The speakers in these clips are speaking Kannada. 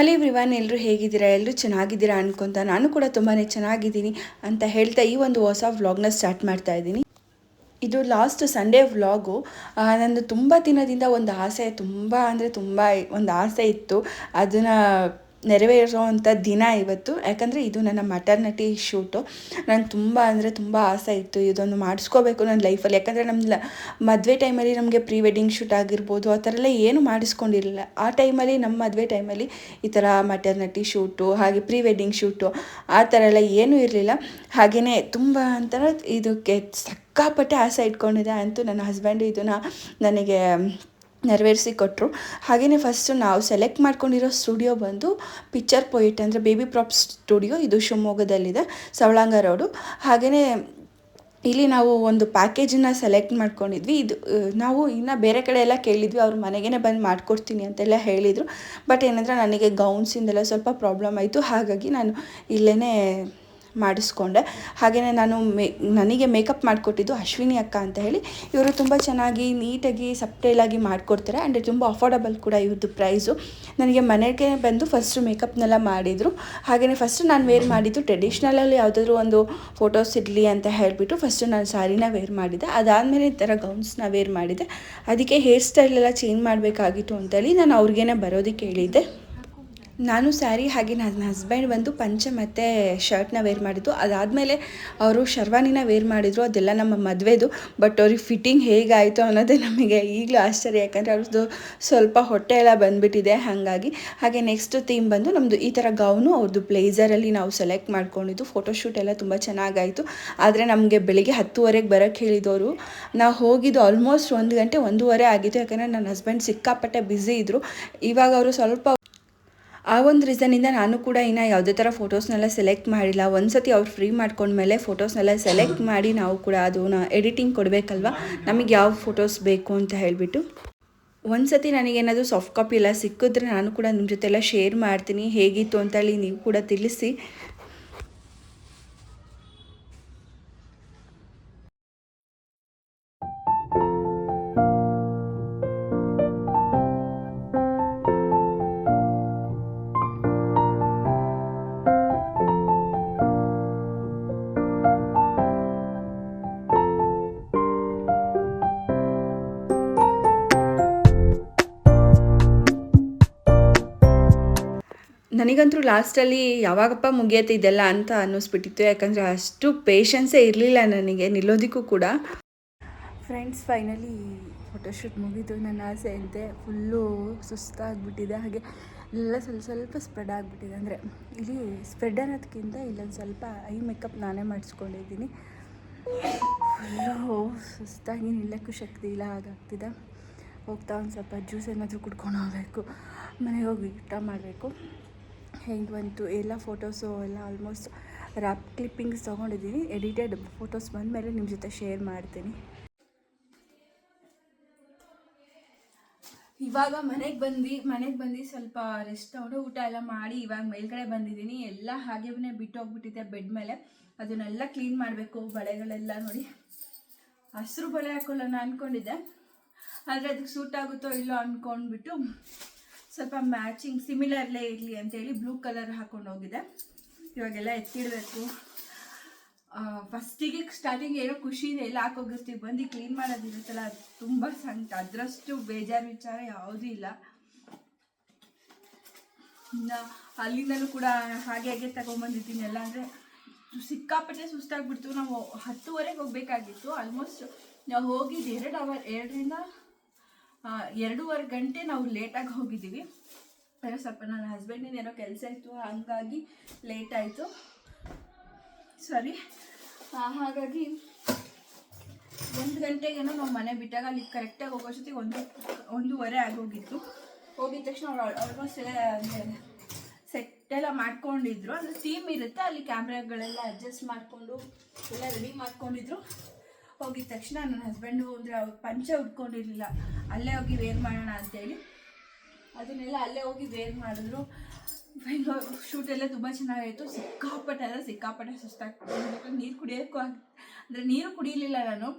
ಹಲೋ ಎವ್ರಿವನ್ ಎಲ್ಲರೂ ಹೇಗಿದ್ದೀರಾ? ಎಲ್ಲರೂ ಚೆನ್ನಾಗಿದ್ದೀರಾ ಅನ್ಕೊಂತ ನಾನು ಕೂಡ ತುಂಬಾ ಚೆನ್ನಾಗಿದ್ದೀನಿ ಅಂತ ಹೇಳ್ತಾ ಈ ಒಂದು ಹೊಸ ವ್ಲಾಗ್ನ ಸ್ಟಾರ್ಟ್ ಮಾಡ್ತಾ ಇದ್ದೀನಿ. ಇದು ಲಾಸ್ಟ್ ಸಂಡೇ ವ್ಲಾಗು. ನಂದು ತುಂಬ ದಿನದಿಂದ ಒಂದು ಆಸೆ, ತುಂಬ ಅಂದರೆ ತುಂಬ ಒಂದು ಆಸೆ ಇತ್ತು. ಅದನ್ನು ನೆರವೇರೋವಂಥ ದಿನ ಇವತ್ತು. ಯಾಕಂದರೆ ಇದು ನನ್ನ ಮಟರ್ನಿಟಿ ಶೂಟು ನಂಗೆ ತುಂಬ ಅಂದರೆ ತುಂಬ ಆಸೆ ಇತ್ತು ಇದೊಂದು ಮಾಡಿಸ್ಕೋಬೇಕು ನನ್ನ ಲೈಫಲ್ಲಿ ಯಾಕಂದರೆ ನಮ್ಮ ಮದುವೆ ಟೈಮಲ್ಲಿ ನಮಗೆ ಪ್ರೀ ವೆಡ್ಡಿಂಗ್ ಶೂಟ್ ಆಗಿರ್ಬೋದು, ಆ ಥರ ಎಲ್ಲ ಏನು ಮಾಡಿಸ್ಕೊಂಡಿರಲಿಲ್ಲ. ಆ ಟೈಮಲ್ಲಿ ನಮ್ಮ ಮದುವೆ ಟೈಮಲ್ಲಿ ಈ ಥರ ಮಟರ್ನಿಟಿ ಶೂಟು ಹಾಗೆ ಪ್ರೀ ವೆಡ್ಡಿಂಗ್ ಶೂಟು ಆ ಥರ ಎಲ್ಲ ಏನೂ ಇರಲಿಲ್ಲ. ಹಾಗೆಯೇ ತುಂಬ ಅಂತರ ಇದಕ್ಕೆ ಸಕ್ಕಾಪಟ್ಟೆ ಆಸೆ ಇಟ್ಕೊಂಡಿದ್ದೆ. ಅಂತೂ ನನ್ನ ಹಸ್ಬೆಂಡ್ ಇದನ್ನು ನನಗೆ ನೆರವೇರಿಸಿ ಕೊಟ್ಟರು ಹಾಗೆಯೇ ಫಸ್ಟು ನಾವು ಸೆಲೆಕ್ಟ್ ಮಾಡ್ಕೊಂಡಿರೋ ಸ್ಟುಡಿಯೋ ಬಂದು ಪಿಕ್ಚರ್ ಪೊಯಿಟ್ ಅಂದರೆ ಬೇಬಿ ಪ್ರಾಪ್ ಸ್ಟುಡಿಯೋ ಇದು ಶಿವಮೊಗ್ಗದಲ್ಲಿದೆ, ಸವಳಂಗ ರೋಡು. ಹಾಗೆಯೇ ಇಲ್ಲಿ ನಾವು ಒಂದು ಪ್ಯಾಕೇಜನ್ನು ಸೆಲೆಕ್ಟ್ ಮಾಡ್ಕೊಂಡಿದ್ವಿ. ಇದು, ನಾವು ಇನ್ನು ಬೇರೆ ಕಡೆ ಎಲ್ಲ ಕೇಳಿದ್ವಿ. ಅವ್ರ ಮನೆಗೇ ಬಂದು ಮಾಡ್ಕೊಡ್ತೀನಿ ಅಂತೆಲ್ಲ ಹೇಳಿದರು. ಬಟ್ ಏನಂದರೆ ನನಗೆ ಗೌನ್ಸಿಂದೆಲ್ಲ ಸ್ವಲ್ಪ ಪ್ರಾಬ್ಲಮ್ ಆಯಿತು. ಹಾಗಾಗಿ ನಾನು ಇಲ್ಲೇ ಮಾಡಿಸ್ಕೊಂಡೆ. ಹಾಗೆಯೇ ನಾನು ಮೇ, ನನಗೆ ಮೇಕಪ್ ಮಾಡಿಕೊಟ್ಟಿದ್ದು ಅಶ್ವಿನಿ ಅಕ್ಕ ಅಂತ ಹೇಳಿ. ಇವರು ತುಂಬ ಚೆನ್ನಾಗಿ ನೀಟಾಗಿ ಸಬ್ಟೈಲಾಗಿ ಮಾಡಿಕೊಡ್ತಾರೆ. ಆ್ಯಂಡ್ ತುಂಬ ಅಫೋರ್ಡಬಲ್ ಕೂಡ ಇವ್ರದ್ದು ಪ್ರೈಸು ನನಗೆ ಮನೆಗೆ ಬಂದು ಫಸ್ಟು ಮೇಕಪ್ನೆಲ್ಲ ಮಾಡಿದರು. ಹಾಗೆಯೇ ಫಸ್ಟು ನಾನು ವೇರ್ ಮಾಡಿದ್ದು ಟ್ರೆಡಿಷ್ನಲಲ್ಲಿ ಯಾವುದಾದ್ರು ಒಂದು ಫೋಟೋಸ್ ಇರಲಿ ಅಂತ ಹೇಳಿಬಿಟ್ಟು ಫಸ್ಟು ನಾನು ಸಾರಿನ ವೇರ್ ಮಾಡಿದ್ದೆ ಅದಾದಮೇಲೆ ಈ ಥರ ಗೌನ್ಸ್ನ ವೇರ್ ಮಾಡಿದೆ. ಅದಕ್ಕೆ ಹೇರ್ ಸ್ಟೈಲೆಲ್ಲ ಚೇಂಜ್ ಮಾಡಬೇಕಾಗಿತ್ತು ಅಂತೇಳಿ ನಾನು ಅವ್ರಿಗೇನೆ ಬರೋದಕ್ಕೆ ಹೇಳಿದ್ದೆ. ನಾನು ಸ್ಯಾರಿ ಹಾಗೆ ನನ್ನ ಹಸ್ಬೆಂಡ್ ಬಂದು ಪಂಚೆ ಮತ್ತು ಶರ್ಟ್ನ ವೇರ್ ಮಾಡಿದ್ದು. ಅದಾದಮೇಲೆ ಅವರು ಶರ್ವಾನಿನ ವೇರ್ ಮಾಡಿದರು, ಅದೆಲ್ಲ ನಮ್ಮ ಮದುವೆದು. ಬಟ್ ಅವ್ರಿಗೆ ಫಿಟ್ಟಿಂಗ್ ಹೇಗಾಯಿತು ಅನ್ನೋದೇ ನಮಗೆ ಈಗಲೂ ಆಶ್ಚರ್ಯ. ಯಾಕಂದರೆ ಅವ್ರದ್ದು ಸ್ವಲ್ಪ ಹೊಟ್ಟೆ ಎಲ್ಲ ಬಂದುಬಿಟ್ಟಿದೆ ಹಾಗಾಗಿ. ಹಾಗೆ ನೆಕ್ಸ್ಟ್ ಥೀಮ್ ಬಂದು ನಮ್ಮದು ಈ ಥರ ಗೌನು ಅವ್ರದ್ದು ಬ್ಲೇಸರಲ್ಲಿ ನಾವು ಸೆಲೆಕ್ಟ್ ಮಾಡ್ಕೊಂಡಿದ್ದು. ಫೋಟೋಶೂಟ್ ಎಲ್ಲ ತುಂಬ ಚೆನ್ನಾಗಾಯಿತು. ಆದರೆ ನಮಗೆ ಬೆಳಿಗ್ಗೆ ಹತ್ತುವರೆಗೆ ಬರೋಕ್ಕೆ ಹೇಳಿದವರು ನಾವು ಹೋಗಿದ್ದು ಆಲ್ಮೋಸ್ಟ್ ಒಂದು ಗಂಟೆ, ಒಂದೂವರೆ ಆಗಿತ್ತು. ಯಾಕಂದರೆ ನನ್ನ ಹಸ್ಬೆಂಡ್ ಸಿಕ್ಕಾಪಟ್ಟೆ ಬ್ಯುಸಿ ಇದ್ದರು ಇವಾಗ ಅವರು ಸ್ವಲ್ಪ ಆ ಒಂದು ರೀಸನಿಂದ ನಾನು ಕೂಡ ಇನ್ನು ಯಾವುದೇ ಥರ ಫೋಟೋಸ್ನೆಲ್ಲ ಸೆಲೆಕ್ಟ್ ಮಾಡಿಲ್ಲ. ಒಂದು ಸತಿ ಅವ್ರು ಫ್ರೀ ಮಾಡ್ಕೊಂಡ್ಮೇಲೆ ಫೋಟೋಸ್ನೆಲ್ಲ ಸೆಲೆಕ್ಟ್ ಮಾಡಿ ನಾವು ಕೂಡ ಅದನ್ನ ಎಡಿಟಿಂಗ್ ಕೊಡಬೇಕಲ್ವ? ನಮಗೆ ಯಾವ ಫೋಟೋಸ್ ಬೇಕು ಅಂತ ಹೇಳಿಬಿಟ್ಟು. ಒಂದು ಸತಿ ನನಗೇನಾದರೂ ಸಾಫ್ಟ್ ಕಾಪಿ ಎಲ್ಲ ಸಿಕ್ಕಿದ್ರೆ ನಾನು ಕೂಡ ನಿಮ್ಮ ಜೊತೆ ಎಲ್ಲ ಶೇರ್ ಮಾಡ್ತೀನಿ. ಹೇಗಿತ್ತು ಅಂತೇಳಿ ನೀವು ಕೂಡ ತಿಳಿಸಿ. ನನಗಂತೂ ಲಾಸ್ಟಲ್ಲಿ ಯಾವಾಗಪ್ಪ ಮುಗಿಯತ್ತೆ ಇದೆಲ್ಲ ಅಂತ ಅನ್ನಿಸ್ಬಿಟ್ಟಿತ್ತು. ಯಾಕಂದರೆ ಅಷ್ಟು ಪೇಷನ್ಸೇ ಇರಲಿಲ್ಲ ನನಗೆ, ನಿಲ್ಲೋದಕ್ಕೂ ಕೂಡ. ಫ್ರೆಂಡ್ಸ್ ಫೈನಲಿ ಫೋಟೋಶೂಟ್ ಮುಗಿದು ನನ್ನ ಆಸೆ ಅಂತೆ ಫುಲ್ಲು ಸುಸ್ತಾಗ್ಬಿಟ್ಟಿದೆ. ಹಾಗೆ ಎಲ್ಲ ಸ್ವಲ್ಪ ಸ್ವಲ್ಪ ಸ್ಪ್ರೆಡ್ ಆಗಿಬಿಟ್ಟಿದೆ. ಅಂದರೆ ಇಲ್ಲಿ ಸ್ಪ್ರೆಡ್ ಅನ್ನೋದಕ್ಕಿಂತ ಇಲ್ಲೊಂದು ಸ್ವಲ್ಪ ಐ ಮೇಕಪ್ ನಾನೇ ಮಾಡಿಸ್ಕೊಂಡಿದ್ದೀನಿ. ಫುಲ್ಲು ಸುಸ್ತಾಗಿ ನಿಲ್ಲಕ್ಕೂ ಶಕ್ತಿ ಇಲ್ಲ, ಹಾಗಾಗ್ತಿದೆ. ಹೋಗ್ತಾ ಒಂದು ಸ್ವಲ್ಪ ಜ್ಯೂಸ್ ಏನಾದರೂ ಕುಡ್ಕೊಂಡು ಹೋಗಬೇಕು. ಮನೆಗೆ ಹೋಗಿ ಊಟ ಮಾಡಬೇಕು. ಹೆಂಗೆ ಬಂತು, ಎಲ್ಲ ಫೋಟೋಸು ಎಲ್ಲ ಆಲ್ಮೋಸ್ಟ್ ರ್ಯಾಪ್ ಕ್ಲಿಪ್ಪಿಂಗ್ಸ್ ತೊಗೊಂಡಿದ್ದೀನಿ ಎಡಿಟೆಡ್ ಫೋಟೋಸ್ ಬಂದಮೇಲೆ ನಿಮ್ಮ ಜೊತೆ ಶೇರ್ ಮಾಡ್ತೀನಿ. ಇವಾಗ ಮನೆಗೆ ಬಂದು ಮನೆಗೆ ಬಂದು ಸ್ವಲ್ಪ ರೆಸ್ಟ್ ತೊಗೊಂಡು ಊಟ ಎಲ್ಲ ಮಾಡಿ ಇವಾಗ ಮೇಲ್ಗಡೆ ಬಂದಿದ್ದೀನಿ ಎಲ್ಲ ಹಾಗೇನೇ ಬಿಟ್ಟು ಹೋಗ್ಬಿಟ್ಟಿದೆ ಬೆಡ್ ಮೇಲೆ. ಅದನ್ನೆಲ್ಲ ಕ್ಲೀನ್ ಮಾಡಬೇಕು, ಬಳೆಗಳೆಲ್ಲ ನೋಡಿ. ಹಸಿರು ಬಳೆ ಹಾಕೊಳ್ಳೋಣ ಅಂದ್ಕೊಂಡಿದ್ದೆ ಆದರೆ ಅದಕ್ಕೆ ಸೂಟ್ ಆಗುತ್ತೋ ಇಲ್ಲೋ ಅಂದ್ಕೊಂಡ್ಬಿಟ್ಟು ಸ್ವಲ್ಪ ಮ್ಯಾಚಿಂಗ್ ಸಿಮಿಲರ್ಲೇ ಇರಲಿ ಅಂತೇಳಿ ಬ್ಲೂ ಕಲರ್ ಹಾಕೊಂಡು ಹೋಗಿದೆ. ಇವಾಗೆಲ್ಲ ಎತ್ತಿಡಬೇಕು. ಫಸ್ಟಿಗೆ ಸ್ಟಾರ್ಟಿಂಗ್ ಏನೋ ಖುಷಿ ಇದೆ ಎಲ್ಲ ಹಾಕೋಗಿರ್ತೀವಿ ಬಂದು ಕ್ಲೀನ್ ಮಾಡೋದಿರುತ್ತಲ್ಲ ಅದು ತುಂಬ ಸಂಕಟ. ಅದರಷ್ಟು ಬೇಜಾರು ವಿಚಾರ ಯಾವುದೂ ಇಲ್ಲ. ಇನ್ನು ಅಲ್ಲಿಂದಲೂ ಕೂಡ ಹಾಗೆ ಹಾಗೆ ತಗೊಂಬಂದಿದ್ದೀನಿ. ಎಲ್ಲ ಅಂದರೆ ಸಿಕ್ಕಾಪಟ್ಟೆ ಸುಸ್ತಾಗ್ಬಿಡ್ತು. ನಾವು ಹತ್ತುವರೆಗೆ ಹೋಗಬೇಕಾಗಿತ್ತು. ಆಲ್ಮೋಸ್ಟ್ ನಾವು ಹೋಗಿದ್ದು ಎರಡು ಅವರ್ ಎರಡರಿಂದ ಎರಡೂವರೆ ಗಂಟೆ ನಾವು ಲೇಟಾಗಿ ಹೋಗಿದ್ದೀವಿ. ಏನೋ ಸ್ವಲ್ಪ ನನ್ನ ಹಸ್ಬೆಂಡಿನ ಏನೋ ಕೆಲಸ ಇತ್ತು, ಹಂಗಾಗಿ ಲೇಟ್ ಆಯಿತು. ಸರಿ. ಹಾಗಾಗಿ ಒಂದು ಗಂಟೆಗೇನೋ ನಾವು ಮನೆ ಬಿಟ್ಟಾಗ ಅಲ್ಲಿ ಕರೆಕ್ಟಾಗಿ ಹೋಗೋಷ್ಟೊತ್ತಿಗೆ ಒಂದು, ಒಂದೂವರೆ ಆಗೋಗಿತ್ತು ಹೋಗಿದ ತಕ್ಷಣ ಅವ್ರು ಆಲ್ಮೋಸ್ಟ್ ಎಲ್ಲ ಸೆಟ್ ಎಲ್ಲ ಮಾಡ್ಕೊಂಡಿದ್ರು. ಅಂದರೆ ಥೀಮ್ ಇರುತ್ತೆ, ಅಲ್ಲಿ ಕ್ಯಾಮ್ರಾಗಳೆಲ್ಲ ಅಡ್ಜಸ್ಟ್ ಮಾಡಿಕೊಂಡು, ಎಲ್ಲ ರೆಡಿ ಮಾಡ್ಕೊಂಡಿದ್ರು. ಹೋಗಿದ ತಕ್ಷಣ ನನ್ನ ಹಸ್ಬೆಂಡು ಅಂದರೆ ಅವ್ರು ಪಂಚೆ ಉಟ್ಕೊಂಡಿರಲಿಲ್ಲ. ಅಲ್ಲೇ ಹೋಗಿ ವೇರ್ ಮಾಡೋಣ ಅಂತೇಳಿ. ಅದನ್ನೆಲ್ಲ ಅಲ್ಲೇ ಹೋಗಿ ವೇರ್ ಮಾಡಿದ್ರು. ಶೂಟ್ ಎಲ್ಲ ತುಂಬ ಚೆನ್ನಾಗಾಯಿತು. ಸಿಕ್ಕಾಪಟ್ಟೆ ಅಂದರೆ ಸಿಕ್ಕಾಪಟ್ಟೆ ಸುಸ್ತಾಗ್ತದೆ ನೀರು ಕುಡಿಯೋಕ್ಕೂ ಆಗ, ಅಂದರೆ ನೀರು ಕುಡಿಲಿಲ್ಲ ನಾನು.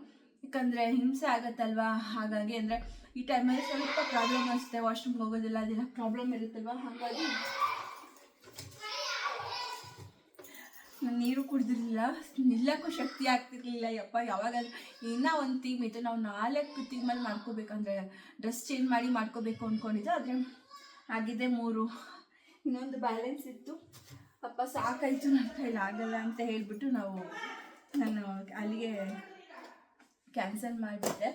ಯಾಕಂದರೆ ಹಿಂಸೆ ಆಗತ್ತಲ್ವಾ? ಹಾಗಾಗಿ ಅಂದರೆ ಈ ಟೈಮಲ್ಲಿ ಸ್ವಲ್ಪ ಪ್ರಾಬ್ಲಮ್ ಅನಿಸುತ್ತೆ. ವಾಶ್ರೂಮ್ಗೆ ಹೋಗೋದಿಲ್ಲ ಅದೆಲ್ಲ ಪ್ರಾಬ್ಲಮ್ ಇರುತ್ತಲ್ವ? ಹಾಗಾಗಿ ನೀರು ಕುಡಿದಿರಲಿಲ್ಲ, ನಿಲ್ಲಕ್ಕೂ ಶಕ್ತಿ ಆಗ್ತಿರ್ಲಿಲ್ಲ, ಯಪ್ಪ ಯಾವಾಗ ಇನ್ನೂ ಒಂದು ಥೀಮ್ ಇತ್ತು ನಾವು ನಾಲ್ಕು ಥೀಮಲ್ಲಿ ಮಾಡ್ಕೋಬೇಕಂದ್ರೆ ಡ್ರೆಸ್ ಚೇಂಜ್ ಮಾಡಿ ಮಾಡ್ಕೋಬೇಕು ಅಂದ್ಕೊಂಡಿದ್ದೆ ಆದರೆ ಆಗಿದೆ ಮೂರು. ಇನ್ನೊಂದು ಬ್ಯಾಲೆನ್ಸ್ ಇತ್ತು. ಅಪ್ಪ ಸಾಕಾಯಿತು ನನ್ನ ಕೈಲಿ ಆಗಲ್ಲ ಅಂತ ಹೇಳಿಬಿಟ್ಟು ನಾವು ನಾನು ಅಲ್ಲಿಗೆ ಕ್ಯಾನ್ಸಲ್ ಮಾಡಿಬಿಟ್ಟೆ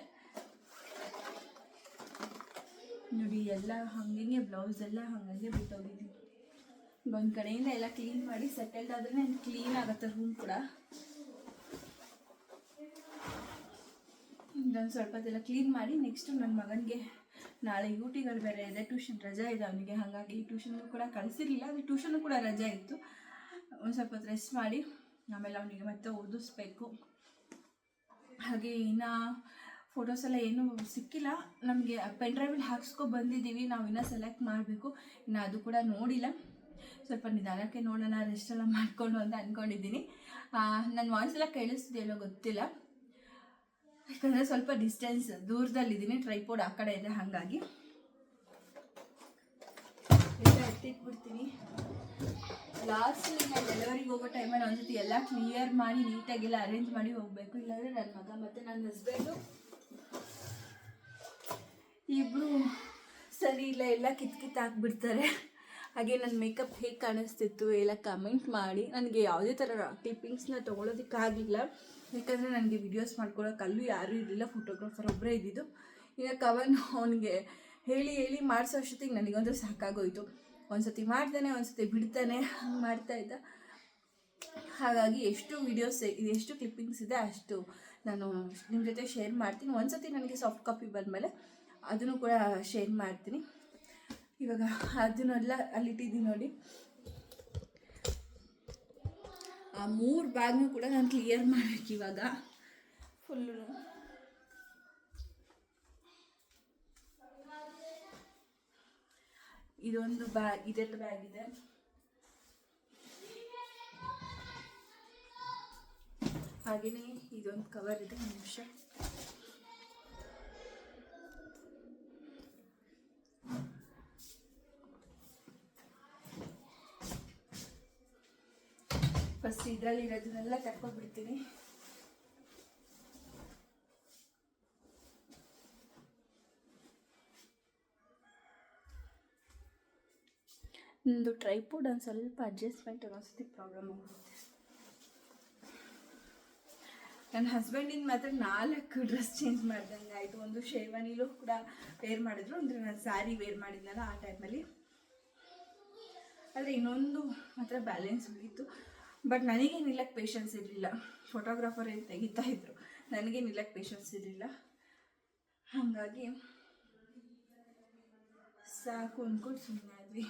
ನೋಡಿ, ಎಲ್ಲ ಹಂಗೆ ಬ್ಲೌಸ್ ಎಲ್ಲ ಹಂಗೆ ಬಿಟ್ಟೋಗಿದ್ದೀನಿ ಒಂದು ಕಡೆಯಿಂದ ಎಲ್ಲ ಕ್ಲೀನ್ ಮಾಡಿ ಸೆಟಲ್ಡ್ ಆದ್ರೆ ಕ್ಲೀನ್ ಆಗುತ್ತೆ ರೂಮ್ ಕೂಡ. ನಾನು ಸ್ವಲ್ಪ ಹೊತ್ತೆಲ್ಲ ಕ್ಲೀನ್ ಮಾಡಿ ನೆಕ್ಸ್ಟು ನನ್ನ ಮಗನಿಗೆ ನಾಳೆ ಯೂಟಿಗಳು ಬೇರೆ ಇದೆ ಟ್ಯೂಷನ್ ರಜಾ ಇದೆ ಅವನಿಗೆ. ಹಾಗಾಗಿ ಟ್ಯೂಷನ್ ಕೂಡ ಕಳಿಸಿರ್ಲಿಲ್ಲ ಅದು ಟ್ಯೂಷನ್ ಕೂಡ ರಜಾ ಇತ್ತು. ಒಂದು ಸ್ವಲ್ಪ ರೆಸ್ಟ್ ಮಾಡಿ, ಆಮೇಲೆ ಅವನಿಗೆ ಮತ್ತೆ ಓದಿಸ್ಬೇಕು. ಹಾಗೆ ಇನ್ನು ಫೋಟೋಸ್ ಎಲ್ಲ ಏನೂ ಸಿಕ್ಕಿಲ್ಲ. ನಮಗೆ ಪೆನ್ ಡ್ರೈವಲ್ಲಿ ಹಾಕ್ಸ್ಕೊ ಬಂದಿದ್ದೀವಿ ನಾವು ಇನ್ನೂ ಸೆಲೆಕ್ಟ್ ಮಾಡಬೇಕು. ಇನ್ನು ಅದು ಕೂಡ ನೋಡಿಲ್ಲ. ಸ್ವಲ್ಪ ನಿಧಾನಕ್ಕೆ ನೋಡೋಣ ರೆಸ್ಟ್ ಎಲ್ಲ ಮಾಡಿಕೊಂಡು ಅಂತ ಅಂದ್ಕೊಂಡಿದ್ದೀನಿ ನನ್ನ ವಾಯ್ಸ್ ಎಲ್ಲ ಕೇಳಿಸ್ತಿದೆಯಲ್ಲೋ ಗೊತ್ತಿಲ್ಲ. ಯಾಕಂದರೆ ಸ್ವಲ್ಪ ಡಿಸ್ಟೆನ್ಸ್ ದೂರದಲ್ಲಿದ್ದೀನಿ ಟ್ರೈಪೋಡ್ ಆ ಕಡೆ ಇದೆ ಹಾಗಾಗಿ. ಎಲ್ಲ ಎತ್ತಿಟ್ಬಿಡ್ತೀನಿ. ಲಾಸ್ಟ್ ನಾನು ಡೆಲಿವರಿಗೆ ಹೋಗೋ ಟೈಮಲ್ಲಿ ಒಂದ್ಸತಿ ಎಲ್ಲ ಕ್ಲಿಯರ್ ಮಾಡಿ ನೀಟಾಗೆಲ್ಲ ಅರೇಂಜ್ ಮಾಡಿ ಹೋಗಬೇಕು. ಇಲ್ಲಾಂದರೆ ನನ್ನ ಮಗ ಮತ್ತು ನನ್ನ ಹಸ್ಬೆಂಡು ಇಬ್ಬರು ಸರಿ ಇಲ್ಲ, ಎಲ್ಲ ಕಿತ್ ಕಿತ್ ಹಾಕ್ಬಿಡ್ತಾರೆ ಹಾಗೆ ನನ್ನ ಮೇಕಪ್ ಹೇಗೆ ಕಾಣಿಸ್ತಿತ್ತು ಎಲ್ಲ ಕಮೆಂಟ್ ಮಾಡಿ. ನನಗೆ ಯಾವುದೇ ಥರ ಕ್ಲಿಪ್ಪಿಂಗ್ಸ್ನ ತೊಗೊಳೋದಕ್ಕಾಗಲಿಲ್ಲ. ಯಾಕಂದರೆ ನನಗೆ ವಿಡಿಯೋಸ್ ಮಾಡ್ಕೊಳಕ್ಕೆ ಅಲ್ಲೂ ಯಾರೂ ಇರಲಿಲ್ಲ ಫೋಟೋಗ್ರಾಫರ್ ಒಬ್ಬರೇ ಇದ್ದಿದ್ದು. ಈಗ ಕವನ್ ಅವನಿಗೆ ಹೇಳಿ ಹೇಳಿ ಮಾಡಿಸೋ ಅಷ್ಟೊತ್ತಿಗೆ ನನಗೊಂದು ಸಾಕಾಗೋಯ್ತು. ಒಂದ್ಸತಿ ಮಾಡ್ತಾನೆ, ಒಂದ್ಸತಿ ಬಿಡ್ತಾನೆ, ಹಂಗೆ ಮಾಡ್ತಾ ಇದ್ದ. ಹಾಗಾಗಿ ಎಷ್ಟು ವೀಡಿಯೋಸ್ ಎಷ್ಟು ಕ್ಲಿಪ್ಪಿಂಗ್ಸ್ ಇದೆ ಅಷ್ಟು ನಾನು ನಿಮ್ಮ ಜೊತೆ ಶೇರ್ ಮಾಡ್ತೀನಿ. ಒಂದ್ಸತಿ ನನಗೆ ಸಾಫ್ಟ್ ಕಾಪಿ ಬಂದಮೇಲೆ ಅದನ್ನು ಕೂಡ ಶೇರ್ ಮಾಡ್ತೀನಿ. ಇವಾಗ ಅದನ್ನೆಲ್ಲ ಅಲ್ಲಿಟ್ಟಿದ್ದೀನಿ ನೋಡಿ. ಆ ಮೂರು ಬ್ಯಾಗ್ನೂ ಕೂಡ ನಾನು ಕ್ಲಿಯರ್ ಮಾಡಬೇಕು ಇವಾಗ. ಫುಲ್ಲು ಇದೊಂದು ಬ್ಯಾಗ್ ಇದೆಲ್ಲ ಬ್ಯಾಗ್ ಇದೆ. ಹಾಗೆಯೇ ಇದೊಂದು ಕವರ್ ಇದೆ, ಒಂದು ನಿಮಿಷ. ಫಸ್ಟ್ ಇದರಲ್ಲಿ ಇರೋದನ್ನೆಲ್ಲ ತಕ್ಕೊಂಡ್ಬಿಡ್ತೀನಿ ನಿಮ್ಮದು ಟ್ರೈಪೋಡ್ ಒಂದು ಸ್ವಲ್ಪ ಅಡ್ಜಸ್ಟ್ಮೆಂಟ್ ಅನ್ನೋಸತಿ ಪ್ರಾಬ್ಲಮ್ ಆಗುತ್ತೆ. ನನ್ನ ಹಸ್ಬೆಂಡಿನ ಮಾತ್ರ ನಾಲ್ಕು ಡ್ರೆಸ್ ಚೇಂಜ್ ಮಾಡ್ದಂಗೆ ಆಯಿತು. ಒಂದು ಶೇರ್ವಾನಿಲೂ ಕೂಡ ವೇರ್ ಮಾಡಿದ್ರು ಅಂದರೆ ನಾನು ಸ್ಯಾರಿ ವೇರ್ ಮಾಡಿದ್ನಲ್ಲ ಆ ಟೈಮಲ್ಲಿ ಆದರೆ ಇನ್ನೊಂದು ಮಾತ್ರ ಬ್ಯಾಲೆನ್ಸ್ ಉಳಿತು. ಬಟ್ ನನಗೆ ನಿಲ್ಲಕ್ಕೆ ಪೇಷನ್ಸ್ ಇರಲಿಲ್ಲ. ಫೋಟೋಗ್ರಾಫರ್ ಏನು ತೆಗಿತಾ ಇದ್ರು. ನನಗೆ ನಿಲ್ಲಕ್ಕೆ ಪೇಷನ್ಸ್ ಇರಲಿಲ್ಲ. ಹಾಗಾಗಿ ಸಾಕು ಅಂದ್ಕೊಂಡು ಸುಮ್ಮನೆ ಹಾಗೆ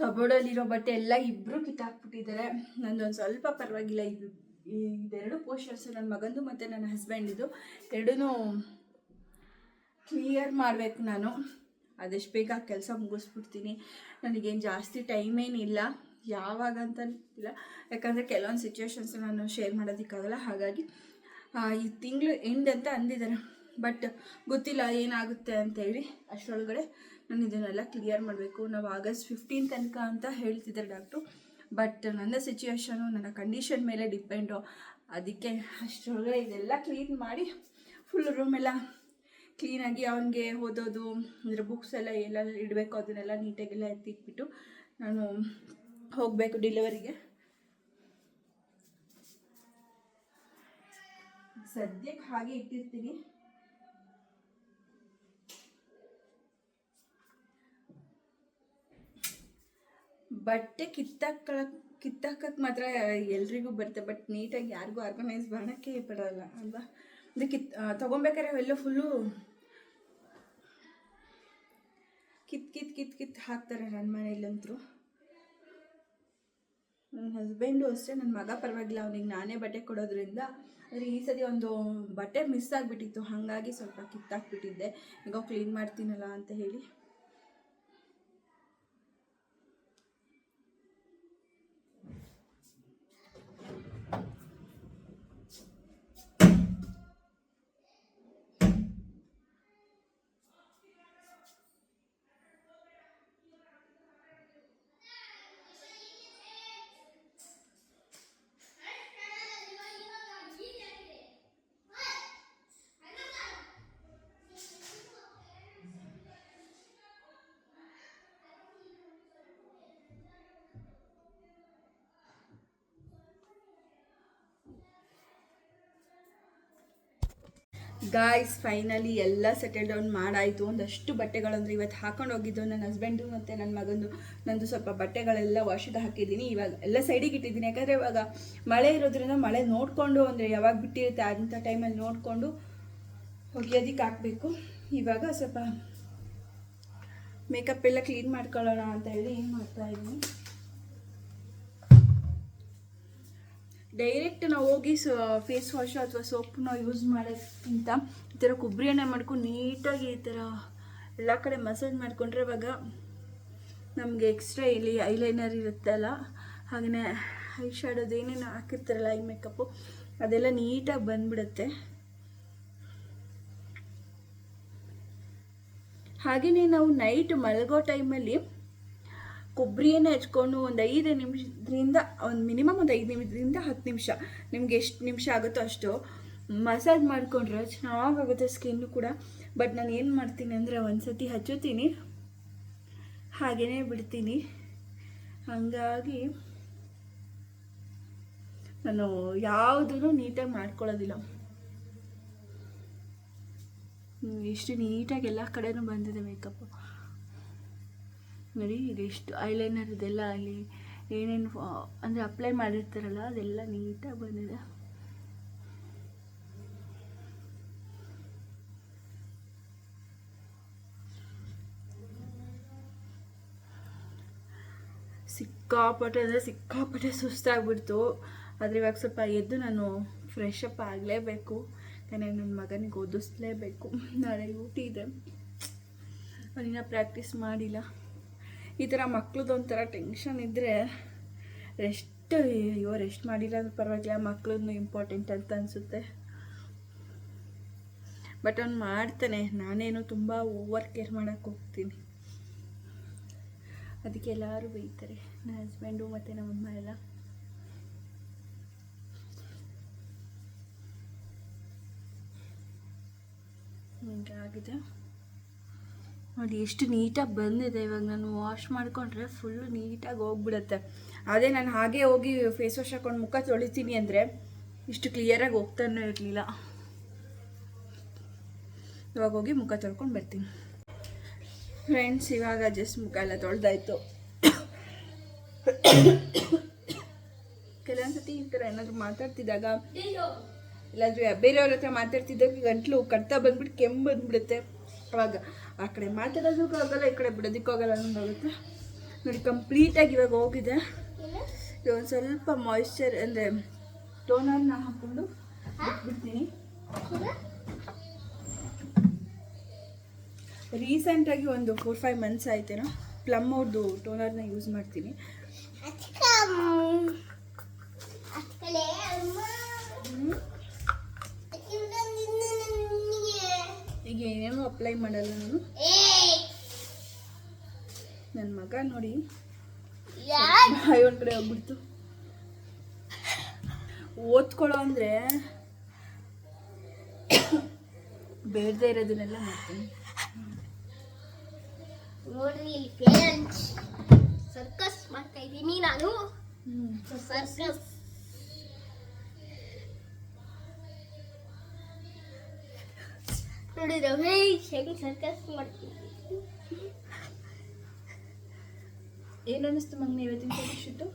ಕಬೋರ್ಡಲ್ಲಿರೋ ಬಟ್ಟೆ ಎಲ್ಲ ಇಬ್ಬರು ಕಿತ್ತಾಕ್ಬಿಟ್ಟಿದ್ದಾರೆ. ನಂದೊಂದು ಸ್ವಲ್ಪ ಪರವಾಗಿಲ್ಲ. ಇದು ಇದೆರಡು ಪೋಸ್ಟರ್ಸ್ ನನ್ನ ಮಗಂದು ಮತ್ತು ನನ್ನ ಹಸ್ಬೆಂಡಿದು ಎರಡೂ ಕ್ಲಿಯರ್ ಮಾಡಬೇಕು ನಾನು. ಅದೆಷ್ಟು ಬೇಗ ಕೆಲಸ ಮುಗಿಸ್ಬಿಡ್ತೀನಿ. ನನಗೇನು ಜಾಸ್ತಿ ಟೈಮ್ ಏನಿಲ್ಲ ಯಾವಾಗ ಅಂತ ಇಲ್ಲ ಯಾಕಂದರೆ ಕೆಲವೊಂದು ಸಿಚುವೇಶನ್ಸ್ ನಾನು ಶೇರ್ ಮಾಡೋದಕ್ಕಾಗಲ್ಲ. ಹಾಗಾಗಿ ಈ ತಿಂಗಳು ಎಂಡ್ ಅಂತ ಅಂದಿದ್ದಾರೆ. ಬಟ್ ಗೊತ್ತಿಲ್ಲ ಏನಾಗುತ್ತೆ ಅಂತೇಳಿ ಅಷ್ಟರೊಳಗಡೆ ನಾನು ಇದನ್ನೆಲ್ಲ ಕ್ಲಿಯರ್ ಮಾಡಬೇಕು. ನಾವು ಆಗಸ್ಟ್ ಫಿಫ್ಟೀನ್ ತನಕ ಅಂತ ಹೇಳ್ತಿದ್ದಾರೆ ಡಾಕ್ಟ್ರು ಬಟ್ ನನ್ನ ಸಿಚುವೇಶನು ನನ್ನ ಕಂಡೀಷನ್ ಮೇಲೆ ಡಿಪೆಂಡು ಅದಕ್ಕೆ ಅಷ್ಟರೊಳಗೆ ಇದೆಲ್ಲ ಕ್ಲೀನ್ ಮಾಡಿ ಫುಲ್ ರೂಮೆಲ್ಲ ಕ್ಲೀನಾಗಿ ಅವನಿಗೆ ಓದೋದು ಅಂದರೆ ಬುಕ್ಸ್ ಎಲ್ಲ ಎಲ್ಲ ಇಡಬೇಕು, ಅದನ್ನೆಲ್ಲ ನೀಟಾಗೆಲ್ಲ ಎತ್ತಿಟ್ಬಿಟ್ಟು ನಾನು ಹೋಗಬೇಕು ಡೆಲಿವರಿಗೆ ಸದ್ಯಕ್ಕೆ ಹಾಗೆ ಇಟ್ಟಿರ್ತೀನಿ. ಬಟ್ಟೆ ಕಿತ್ತಾಕೊಳ್ಳೋಕೆ ಕಿತ್ತಾಕಕ್ಕೆ ಮಾತ್ರ ಎಲ್ರಿಗೂ ಬರುತ್ತೆ. ಬಟ್ ನೀಟಾಗಿ ಯಾರಿಗೂ ಆರ್ಗನೈಸ್ ಮಾಡೋಕ್ಕೆ ಬರೋಲ್ಲ ಅಲ್ವಾ? ಅಂದರೆ ಕಿತ್ ತಗೊಬೇಕಾದ್ರೆ ಅವೆಲ್ಲ ಫುಲ್ಲು ಕಿತ್ ಕಿತ್ ಕಿತ್ ಕಿತ್ ಹಾಕ್ತಾರೆ ನನ್ನ ಮನೇಲಂತರೂ ನನ್ನ ಹಸ್ಬೆಂಡು ಅಷ್ಟೇ ನನ್ನ ಮಗ ಪರವಾಗಿಲ್ಲ, ಅವನಿಗೆ ನಾನೇ ಬಟ್ಟೆ ಕೊಡೋದ್ರಿಂದ. ಆದರೆ ಈ ಸತಿ ಒಂದು ಬಟ್ಟೆ ಮಿಸ್ ಆಗಿಬಿಟ್ಟಿತ್ತು, ಹಾಗಾಗಿ ಸ್ವಲ್ಪ ಕಿತ್ತಾಕ್ಬಿಟ್ಟಿದ್ದೆ. ಈಗ ಕ್ಲೀನ್ ಮಾಡ್ತೀನಲ್ಲ ಅಂತ ಹೇಳಿ. ಗಾಯ್ಸ್ ಫೈನಲಿ ಎಲ್ಲ ಸೆಟಲ್ ಡೌನ್ ಮಾಡಾಯಿತು. ಒಂದಷ್ಟು ಬಟ್ಟೆಗಳಂದ್ರೆ ಇವತ್ತು ಹಾಕೊಂಡು ಹೋಗಿದ್ದು ನನ್ನ ಹಸ್ಬೆಂಡು ಮತ್ತು ನನ್ನ ಮಗಂದು. ನಂದು ಸ್ವಲ್ಪ ಬಟ್ಟೆಗಳೆಲ್ಲ ವಾಶಿಗೆ ಹಾಕಿದ್ದೀನಿ. ಇವಾಗ ಎಲ್ಲ ಸೈಡಿಗೆ ಇಟ್ಟಿದ್ದೀನಿ. ಯಾಕಂದರೆ ಇವಾಗ ಮಳೆ ಇರೋದ್ರಿಂದ ಮಳೆ ನೋಡಿಕೊಂಡು ಅಂದರೆ ಯಾವಾಗ ಬಿಟ್ಟಿರುತ್ತೆ ಅಂಥ ಟೈಮಲ್ಲಿ ನೋಡಿಕೊಂಡು ಒಗೆಯೋದಿಕ್ಕೆ ಹಾಕಬೇಕು. ಇವಾಗ ಸ್ವಲ್ಪ ಮೇಕಪ್ ಎಲ್ಲ ಕ್ಲೀನ್ ಮಾಡ್ಕೊಳ್ಳೋಣ ಅಂತ ಹೇಳಿ ಏನು ಡೈರೆಕ್ಟ್ ನಾವು ಹೋಗಿ ಫೇಸ್ ವಾಶ್ ಅಥವಾ ಸೋಪ್ನ ಯೂಸ್ ಮಾಡೋಕ್ಕಿಂತ ಈ ಥರ ಕೊಬ್ಬರಿ ಎಣ್ಣೆ ಮಾಡ್ಕೊಂಡು ನೀಟಾಗಿ ಈ ಥರ ಎಲ್ಲ ಕಡೆ ಮಸಾಜ್ ಮಾಡಿಕೊಂಡ್ರೆ ಇವಾಗ ನಮಗೆ ಎಕ್ಸ್ಟ್ರಾ ಇಲ್ಲಿ ಐಲೈನರ್ ಇರುತ್ತಲ್ಲ ಹಾಗೆಯೇ ಐ ಶಾಡೋದು ಏನೇನು ಹಾಕಿರ್ತಾರಲ್ಲ ಐ ಮೇಕಪ್ಪು ಅದೆಲ್ಲ ನೀಟಾಗಿ ಬಂದ್ಬಿಡುತ್ತೆ. ಹಾಗೆಯೇ ನಾವು ನೈಟ್ ಮಲಗೋ ಟೈಮಲ್ಲಿ ಕೊಬ್ಬರಿ ಎಣ್ಣೆ ಹಚ್ಕೊಂಡು ಒಂದು ಐದು ನಿಮಿಷದಿಂದ ಒಂದು ಮಿನಿಮಮ್ ಒಂದು ಐದು ನಿಮಿಷದಿಂದ ಹತ್ತು ನಿಮಿಷ. ನಿಮ್ಗೆ ಎಷ್ಟು ನಿಮಿಷ ಆಗುತ್ತೋ ಅಷ್ಟು ಮಸಾಜ್ ಮಾಡಿಕೊಂಡ್ರೆ ಚೆನ್ನಾಗಾಗುತ್ತೆ ಸ್ಕಿನ್ನು ಕೂಡ. ಬಟ್ ನಾನು ಏನು ಮಾಡ್ತೀನಿ ಅಂದರೆ ಒಂದು ಸತಿ ಹಚ್ಚುತ್ತೀನಿ. ಹಾಗೆಯೇ ಬಿಡ್ತೀನಿ. ಹಾಗಾಗಿ ನಾನು ಯಾವುದೂ ನೀಟಾಗಿ ಮಾಡ್ಕೊಳ್ಳೋದಿಲ್ಲ. ಎಷ್ಟು ನೀಟಾಗಿ ಎಲ್ಲ ಕಡೆನೂ ಬಂದಿದೆ ಮೇಕಪ್ಪು ನೋಡಿ ಇದೆಷ್ಟು ಐಲೈನರ್ ಇದೆಲ್ಲ ಅಲ್ಲಿ ಏನೇನು ಅಂದರೆ ಅಪ್ಲೈ ಮಾಡಿರ್ತಾರಲ್ಲ, ಅದೆಲ್ಲ ನೀಟಾಗಿ ಬಂದಿದೆ. ಸಿಕ್ಕಾಪಟ್ಟೆ, ಅಂದರೆ ಸಿಕ್ಕಾಪಟ್ಟೆ ಸುಸ್ತಾಗ್ಬಿಡ್ತು. ಆದರೆ ಇವಾಗ ಸ್ವಲ್ಪ ಎದ್ದು ನಾನು ಫ್ರೆಶ್ ಅಪ್ ಆಗಲೇಬೇಕು. ಯಾಕಂದರೆ ನನ್ನ ಮಗನಿಗೆ ಓದಿಸ್ಲೇಬೇಕು. ನಾಳೆ ಊಟ ಇದೆ. ಅವನಿನ್ನ ಪ್ರಾಕ್ಟೀಸ್ ಮಾಡಿಲ್ಲ. ಈ ಥರ ಮಕ್ಳದ್ದು ಒಂಥರ ಟೆನ್ಷನ್ ಇದ್ದರೆ ರೆಸ್ಟ್ ಅಯ್ಯೋ ರೆಸ್ಟ್ ಮಾಡಿಲ್ಲ ಅಂದ್ರೆ ಪರವಾಗಿಲ್ಲ ಮಕ್ಳದ್ದು ಇಂಪಾರ್ಟೆಂಟ್ ಅಂತ ಅನಿಸುತ್ತೆ. ಬಟ್ ಅವ್ನು ಮಾಡ್ತಾನೆ, ನಾನೇನು ತುಂಬ ಓವರ್ ಕೇರ್ ಮಾಡೋಕ್ಕೆ ಹೋಗ್ತೀನಿ. ಅದಕ್ಕೆ ಎಲ್ಲರೂ ಬೈತಾರೆ, ನನ್ನ ಹಸ್ಬೆಂಡು ಮತ್ತು ನಮ್ಮಮ್ಮ ಎಲ್ಲ. ಹಿಂಗಾಗಿದೆ. ನೋಡಿ, ಎಷ್ಟು ನೀಟಾಗಿ ಬಂದಿದೆ. ಇವಾಗ ನಾನು ವಾಶ್ ಮಾಡಿಕೊಂಡ್ರೆ ಫುಲ್ಲು ನೀಟಾಗಿ ಹೋಗ್ಬಿಡುತ್ತೆ. ಅದೇ ನಾನು ಹಾಗೆ ಹೋಗಿ ಫೇಸ್ ವಾಶ್ ಹಾಕೊಂಡು ಮುಖ ತೊಳಿತೀನಿ ಅಂದರೆ ಇಷ್ಟು ಕ್ಲಿಯರಾಗಿ ಹೋಗ್ತಾನೂ ಇರಲಿಲ್ಲ. ಇವಾಗ ಹೋಗಿ ಮುಖ ತೊಳ್ಕೊಂಡು ಬರ್ತೀನಿ. ಫ್ರೆಂಡ್ಸ್ ಇವಾಗ ಜಸ್ಟ್ ಮುಖ ಎಲ್ಲ ತೊಳ್ದಾಯ್ತು. ಕೆಲವೊಂದ್ಸತಿ ಈ ಥರ ಏನಾದರೂ ಮಾತಾಡ್ತಿದ್ದಾಗ, ಇಲ್ಲಾಂದರೆ ಬೇರೆಯವ್ರ ಹತ್ರ ಮಾತಾಡ್ತಿದ್ದಾಗ ಗಂಟ್ಲು ಕಟ್ತಾ ಬಂದ್ಬಿಟ್ಟು ಕೆಮ್ಮು ಬಂದ್ಬಿಡುತ್ತೆ. ಅವಾಗ ಆ ಕಡೆ ಮಾತಾಡೋದಕ್ಕೂ ಆಗಲ್ಲ ಈ ಕಡೆ ಬಿಡೋದಕ್ಕೂ ಆಗಲ್ಲ ಅನ್ನೋದಾಗುತ್ತೆ ನೋಡಿ ಕಂಪ್ಲೀಟಾಗಿ ಇವಾಗ ಹೋಗಿದೆ. ಇವಾಗ ಒಂದು ಸ್ವಲ್ಪ ಮಾಯಿಶ್ಚರ್ ಅಂದರೆ ಟೋನರ್ನ ಹಾಕ್ಕೊಂಡು ಬಿಟ್ಬಿಡ್ತೀನಿ ರೀಸೆಂಟಾಗಿ ಒಂದು ಫೋರ್ ಫೈವ್ ಮಂತ್ಸ್ ಆಯ್ತೇನೋ ಪ್ಲಮ್ ಅವ್ರದ್ದು ಟೋನರ್ನ ಯೂಸ್ ಮಾಡ್ತೀನಿ. ಈಗ ಏನೇನು ಅಪ್ಲೈ ಮಾಡಲ್ಲ ನಾನು. ನನ್ನ ಮಗ ನೋಡಿ. ಬಾಯಿ ಒಂದ್ ಕಡೆ ಹೋಗ್ಬಿಡ್ತು. ಓದ್ಕೊಳ್ಳೋ ಅಂದರೆ ಬೇಡದೇ ಇರೋದನ್ನೆಲ್ಲ ಮಾಡ್ತೀನಿ. ನೋಡ್ರಿ ಇಲ್ಲಿ ಸರ್ಕಸ್ ಮಾಡ್ತಾ ಇದ್ದೀನಿ ನಾನು. ಸರ್ಕಸ್ ನೋಡಿ ರಮೇಶ್ ಹೆಂಗ್ ಸರ್ಕಸ್ ಮಾಡ್ತೀನಿ ಏನು ಅನ್ನಿಸ್ತು ಮಗನ ಇವತ್ತಿನ ಫೋಟೋಶೂಟು?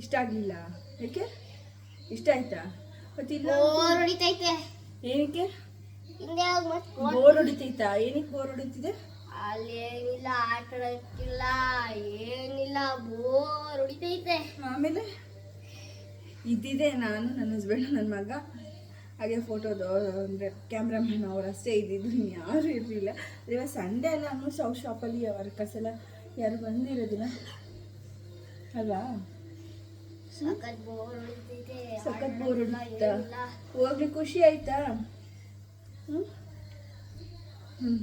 ಇಷ್ಟ ಆಗಲಿಲ್ಲ. ಯಾಕೆ? ಇಷ್ಟ ಆಯ್ತಾ? ಮತ್ತಿಲ್ಲ ಬೋರ್ ಹೊಡಿತೈತೆ. ಏನಕ್ಕೆ? ಹಿಂದೆ ಹೋಗಿ ಮತ್ತೆ ಬೋರ್ ಹೊಡಿತೈತಾ? ಏನಕ್ಕೆ ಬೋರ್ ಹೊಡಿತಿದೆ? ಅಲ್ಲೇನಿಲ್ಲ ಅಲ್ಲಿ ಏನಿಲ್ಲ ಆಟ ಆಡಕ್ಕಿಲ್ಲ ಏನಿಲ್ಲ ಬೋರ್ ಹೊಡಿತೈತೆ. ಆಮೇಲೆ? ಇದ್ದಿದೆ ನಾನು ನನ್ನ ಹಸ್ಬೆಂಡ್ ನನ್ನ ಮಗ. ಹಾಗೆ ಫೋಟೋದು ಅಂದರೆ ಕ್ಯಾಮ್ರಾಮನ್ ಅವ್ರು ಅಷ್ಟೇ ಇದ್ದಿದ್ದು ಯಾರು ಇರಲಿಲ್ಲ. ಇವಾಗ ಸಂಡೇ ಎಲ್ಲ ಆಲ್ಮೋಸ್ಟ್ ಅವ್ರ ಶಾಪಲ್ಲಿ ವರ್ಕರ್ಸ್ ಎಲ್ಲ ಯಾರು ಬಂದಿರೋದಿಲ್ಲ. ಅಲ್ವಾ? ಸಖತ್ ಬೋರ್ ಹೊಡಿತಾ ಹೋಗ್ಲಿ ಖುಷಿ ಆಯ್ತಾ? ಹ್ಞೂ ಹ್ಞೂ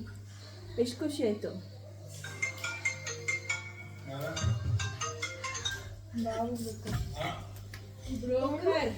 ಎಷ್ಟು ಖುಷಿ ಆಯಿತು? ಬ್ರೋಕರ್.